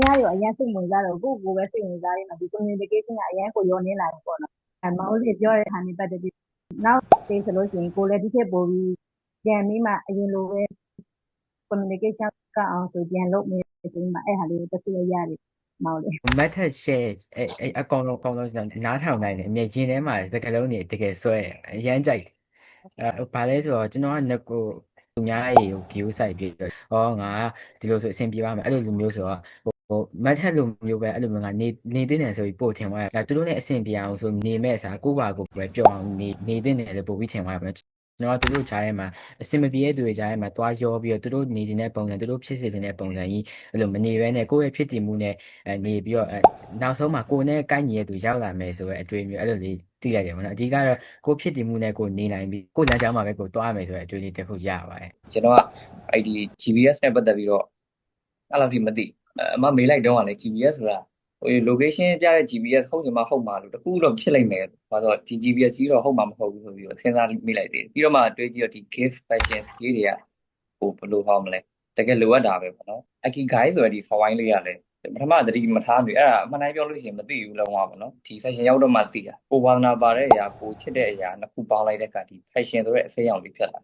များရောအရင်စိတ်ဝင်စားတော့ကိုယ့်ကိုယ်ပဲစိတ်ဝင်စားရင်တော့ဒီ communication ကအရင်ကိုရောနေလာတယ်ပေါ့နော်အဲမောင်လေးပြောတဲ့ဟာနဲ့ပတ်သက်ပြီးနောက်သေးဆိုလို့ရှိရင်ကိုလည်းဒီချက်ပို့ပြီးပြန်ပြီးမှအရင်လိုပဲ communication ကအောင်ဆိုပြန်လုပ်မယ်ဆိုရင်မှအဲ့ဟာလေးကိုတစ်ခုရရတယ်မောင်လေးမတ်ထက် share အဲအဲအကောင်လုံးအကောင်လုံးကျွန်တော်နားထောင်နိုင်တယ်အမြဲရင်ထဲမှာစကလုံးတွေတကယ်ဆွဲအရမ်းကြိုက်အဲဘာလဲဆိုတော့ကျွန်တော်ကငကိုသူများရေကို view site ပြီးတော့ဟောငါဒီလိုဆိုအဆင်ပြေပါမယ်အဲ့လိုလိုမျိုးဆိုတော့ ဟိုမတ်ထက်လိုမျိုးပဲအဲ့လိုမျိုးကနေနေတဲ့တယ်ဆိုပြီးပို့ထင်သွားတယ်ဒါသူတို့နဲ့အဆင်ပြေအောင်ဆိုနေမဲ့အစားကိုယ့်ဘာကိုယ်ပဲပြောအောင်နေနေတဲ့တယ်လို့ပို့ပြီးထင်သွားတယ်ကျွန်တော်ကသူတို့ကြားထဲမှာအဆင်မပြေတဲ့သူတွေကြားထဲမှာတွားရောပြီးတော့သူတို့နေနေတဲ့ပုံစံသူတို့ဖြစ်စေတဲ့ပုံစံကြီးအဲ့လိုမနေဘဲနဲ့ကိုယ့်ရဲ့ဖြစ်တည်မှုနဲ့အဲနေပြီးတော့အဲနောက်ဆုံးမှာကိုယ်နဲ့ကိုက်ညီတဲ့သူရောက်လာမယ်ဆိုတဲ့အတွေ့အမျိုးအဲ့လိုလေးသိလိုက်တယ်ပေါ့နော်အဓိကတော့ကိုယ်ဖြစ်တည်မှုနဲ့ကိုယ်နေနိုင်ပြီးကိုယ်လမ်းကြောင်းမှာပဲကိုယ်တွားမယ်ဆိုတဲ့အတွေ့အကြုံတစ်ခုရပါတယ်ကျွန်တော်ကအဲ့ဒီ GPS နဲ့ပတ်သက်ပြီးတော့အဲ့လောက်ထိမသိ အမမေးလိုက်တော့ကလည်း GPS ဆိုတာဟို location ပြတဲ့ GPS ဟုတ်ချင်မှဟုတ်မှာလို့တခုတော့ဖြစ်လိုက်မယ်ဘာလို့ဒီ GPS ကြီးတော့ဟုတ်မှာမဟုတ်ဘူးဆိုပြီးတော့စဉ်းစားမိလိုက်သေးတယ်ပြီးတော့မှတွေးကြည့်တော့ဒီ gift fashion ကြီးတွေကဟိုဘယ်လိုဟောမလဲတကယ်လိုအပ်တာပဲပေါ့နော် Akigai ဆိုတဲ့ဒီ software လေးကလည်းပထမသတိမထားမိအဲ့ဒါအမှန်တိုင်းပြောလို့ရှိရင်မသိဘူးလုံးဝပေါ့နော်ဒီ fashion ရောက်တော့မှသိတာကိုဝါသနာပါတဲ့အရာကိုချစ်တဲ့အရာနှစ်ခုပေါင်းလိုက်တဲ့အခါဒီ fashion ဆိုတဲ့အစိမ်းရောင်လေးဖြစ်လာ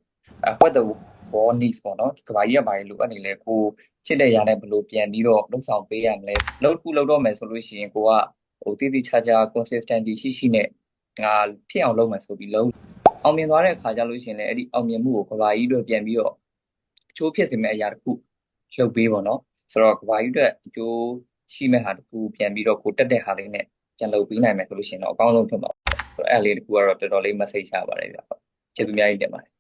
အကွက်တော့ ball needs ပေါ့နော်ဒီကဘာကြီးကဘာကြီးလိုအပ်နေလဲကိုချစ်တဲ့ຢာနဲ့ဘယ်လိုပြန်ပြီးတော့လှုပ်ဆောင်ပေးရမလဲလှုပ်ခုလှုပ်တော့မယ်ဆိုလို့ရှိရင်ကိုကဟိုတည်တည်ချာချာ consistency ရှိရှိနဲ့ငါဖြစ်အောင်လုပ်မယ်ဆိုပြီးလုံးအောင်မြင်သွားတဲ့အခါကျလို့ရှိရင်လည်းအဲ့ဒီအောင်မြင်မှုကိုကဘာကြီးတို့ပြန်ပြီးတော့အချိုးဖြစ်စေမယ့်အရာတစ်ခုလှုပ်ပေးပေါ့နော်ဆိုတော့ကဘာကြီးအတွက်အကျိုးရှိမဲ့ဟာတစ်ခုပြန်ပြီးတော့ကိုတက်တဲ့ဟာလေးနဲ့ပြန်လုပ်ပေးနိုင်မယ်ဆိုလို့ရှိရင်တော့အကောင်းဆုံးဖြစ်မှာပေါ့ဆိုတော့အဲ့လေးတစ်ခုကတော့တော်တော်လေး message ရပါတယ်ဗျကျေးဇူးအများကြီးတင်ပါတယ်